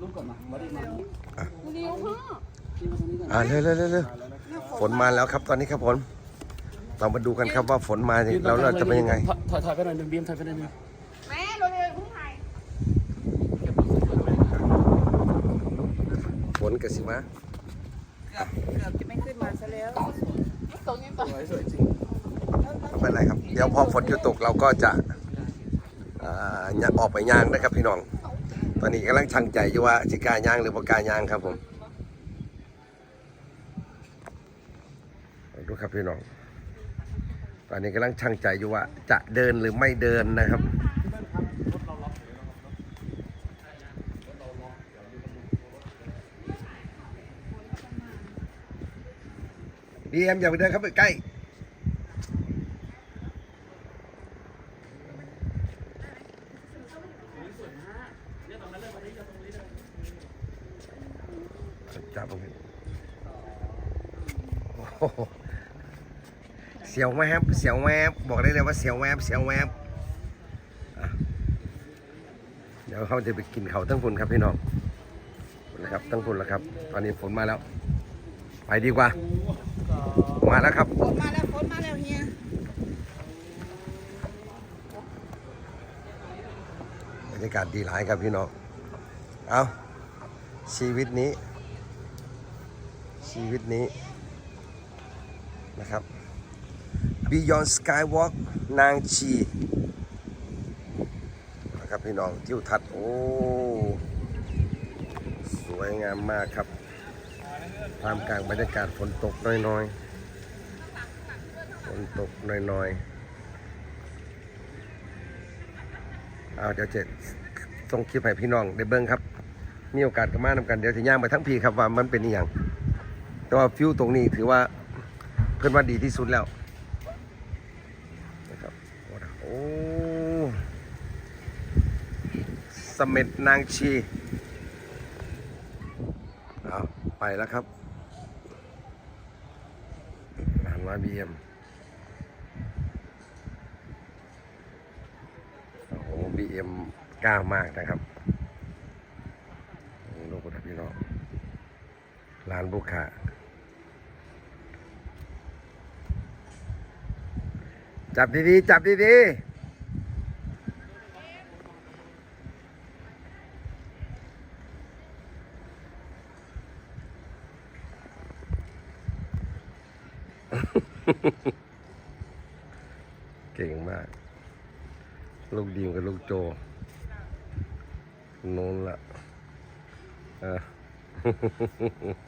รูปก่อนมาบอดี้มาเร็วพ่อที่มาตรงนี้ก่อนอ่าเร็วเร็วเร็วเร็วฝนมาแล้วครับตอนนี้ครับฝนเรามาดูกันครับว่าฝนมาเนี่ยแล้วเราจะเป็นยังไงถอยถอยไปหน่อยหนึ่งบีมถอยไปหน่อยหนึ่งแม่เร็วเร็วพุ่งไทยฝนกสิมาเกือบจะไม่ขึ้นมาซะแล้วตรงนี้ก่อนสวยสวยจริงไม่เป็นไรครับ เดี๋ยวพอฝนหยุดตกเราก็จะอ่าอยากออกไปย่างนะครับพี่น้อง ตอนนี้กำลังชังใจอยู่ว่าจะกล้าย่างหรือบ่กล้าย่างครับผมดูครับพี่น้อง ตอนนี้กำลังชังใจอยู่ว่า จะเดินหรือไม่เดินนะครับดีเอ็มอย่าไปเดินเข้าไปใกล้ จับตรงนี้โอ้โหเสียวแวบเสียวแวบบอกได้เลยว่าเสียวแวบเสียวแวบอะเดี๋ยวเขาจะไปกินเขาวตั้งฝุ่นครับพี่น้องนะครับตั้งฝุ่นแล้วครับ ตอนนี้ฝนมาแล้ว ไปดีกว่า มาแล้วครับฝนมาแล้วฝนมาแล้วเฮียบรรยากาศดีหลายครับพี่น้องเอาชีวิตนี้ ชีวิตนี้นะครับ Beyond Skywalk นางชีนะครับพี่น้องทิวทัศน์โอ้ สวยงามมากครับท่ามกลางบรรยากาศฝนตกน้อยๆฝนตกน้อยๆเอาเดี๋ยวจะส่งคลิปให้พี่น้องได้เบิ้งครับ มีโอกาสก็มานำกันเดี๋ยวจะย่างไปทั้งพีครับว่ามันเป็นอย่าง แต่ว่าฟิวตรงนี้ถือว่าเพื่อนว่าดีที่สุดแล้วนะครับโอ้เสเม็ดนางชีเอาไปแล้วครับร้านร้อยบีเอ็มโอ้โหบีเอ็มกล้ามากนะครับนี่ลูกคุณพี่น้องร้านบุคคา จับดีๆ จับดีๆเก่งมาก ลูกดีมกับลูกโจโน้นละเออ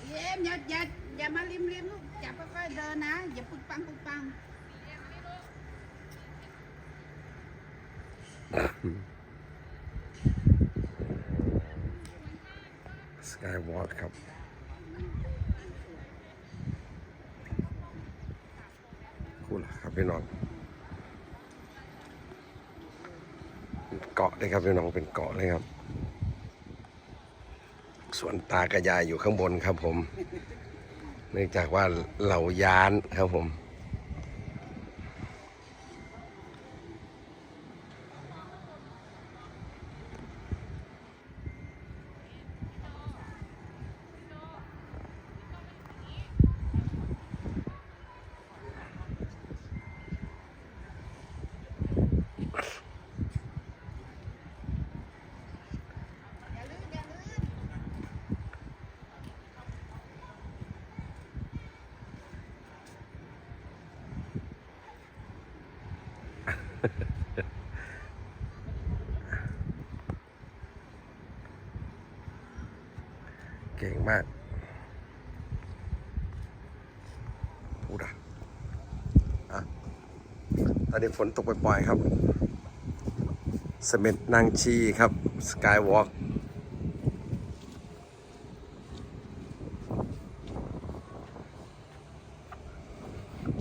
เยี่ยมอย่าอย่าอย่ามาริมริมลูกอย่าค่อยๆเดินนะ อย่าปุ๊บปังปุ๊บปัง สกายวอล์กครับคู่ละครับพี่น้อง เกาะเลยครับพี่น้องเป็นเกาะเลยครับส่วนตากระยายอยู่ข้างบนครับผม เนื่องจากว่าเหล่ายานครับผม เก่งมากพูดอะอะตอนนี้ฝนตกปล่อยๆครับเสม็ดนางชีครับ สกายวอล์ก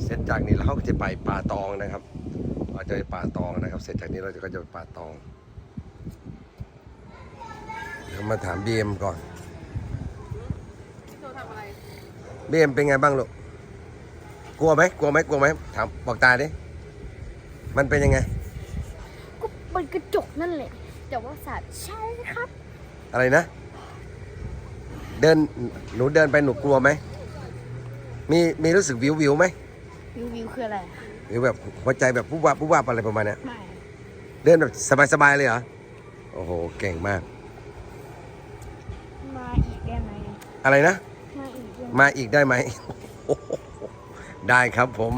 เสร็จจากนี้เราก็จะไปป่าตองนะครับเราจะไปป่าตองนะครับ เสร็จจากนี้เราจะก็จะไปป่าตองเดี๋ยวมาถามบีเอ็มก่อน โจทำอะไร บีเอ็มเป็นไงบ้างลูก กลัวไหมกลัวไหมกลัวไหมถามบอกตาดิ มันเป็นยังไง ก็เป็นกระจกนั่นแหละ แต่ว่าสัตว์ใช่ครับ อะไรนะ เดิน หนูเดินไปหนูกลัวไหม มี มีรู้สึกวิววิวไหม วิววิวคืออะไรหรือแบบหัวใจแบบปุ๊บวับปุ๊บวับอะไรประมาณเนี้ยไม่เดินแบบสบายๆเลยเหรอ โอ้โห เก่งมาก มาอีกได้ไหมอะไรนะ มาอีกได้ไหม ได้ครับผม